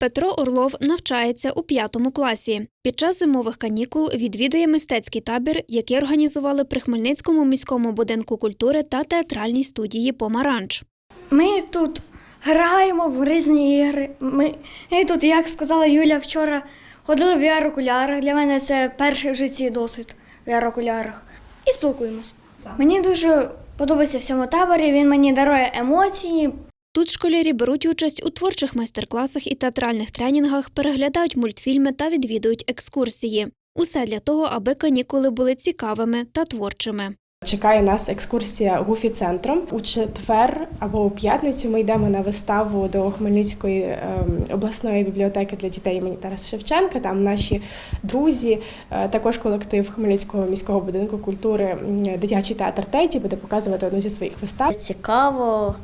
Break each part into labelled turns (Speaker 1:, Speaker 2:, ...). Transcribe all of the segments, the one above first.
Speaker 1: Петро Орлов навчається у п'ятому класі. Під час зимових канікул відвідує мистецький табір, який організували при Хмельницькому міському будинку культури та театральній студії Помаранч.
Speaker 2: Ми тут граємо в різні ігри. Ми, ми тут, як сказала Юля вчора, ходили в VR-окулярах. Для мене це перший в житті досвід в VR-окулярах. І спілкуємось. Мені дуже подобається в цьому таборі. Він мені дарує емоції.
Speaker 1: Тут школярі беруть участь у творчих майстер-класах і театральних тренінгах, переглядають мультфільми та відвідують екскурсії. Усе для того, аби канікули були цікавими та творчими.
Speaker 3: Чекає нас екскурсія гуфі центром. У четвер або у п'ятницю ми йдемо на виставу до Хмельницької ем, обласної бібліотеки для дітей імені Тараса Шевченка. Там наші друзі, е, також колектив Хмельницького міського будинку культури дитячий театр Теті буде показувати одну зі своїх вистав.
Speaker 4: Цікаво,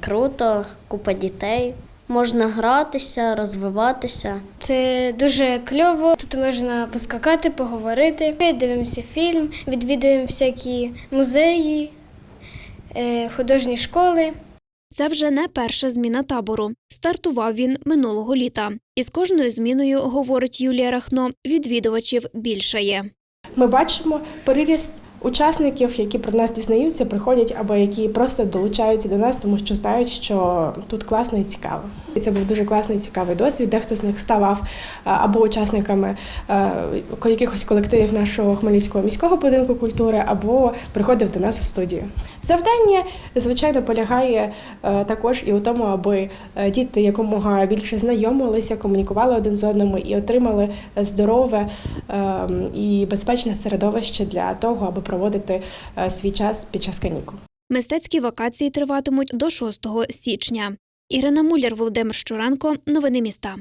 Speaker 4: круто, купа дітей. Можна гратися, розвиватися.
Speaker 2: Це дуже кльово. Тут можна поскакати, поговорити. Ми дивимося фільм, відвідуємо всякі музеї, е, художні школи.
Speaker 1: Це вже не перша зміна табору. Стартував він минулого літа. І з кожною зміною, говорить Юлія Рахно, відвідувачів більшає.
Speaker 3: Ми бачимо переріст учасників, які про нас дізнаються, приходять або які просто долучаються до нас, тому що знають, що тут класно і цікаво. І це був дуже класний цікавий досвід. Дехто з них ставав або учасниками е, якихось колективів нашого Хмельницького міського будинку культури, або приходив до нас у студію. Завдання, звичайно, полягає е, також і у тому, аби е, діти якомога більше знайомилися, комунікували один з одним і отримали здорове е, і безпечне середовище для того, аби проводити е, свій час під час канікул.
Speaker 1: Мистецькі вакації триватимуть до 6 січня. Ірина Муляр, Володимир Щуренко. Новини міста.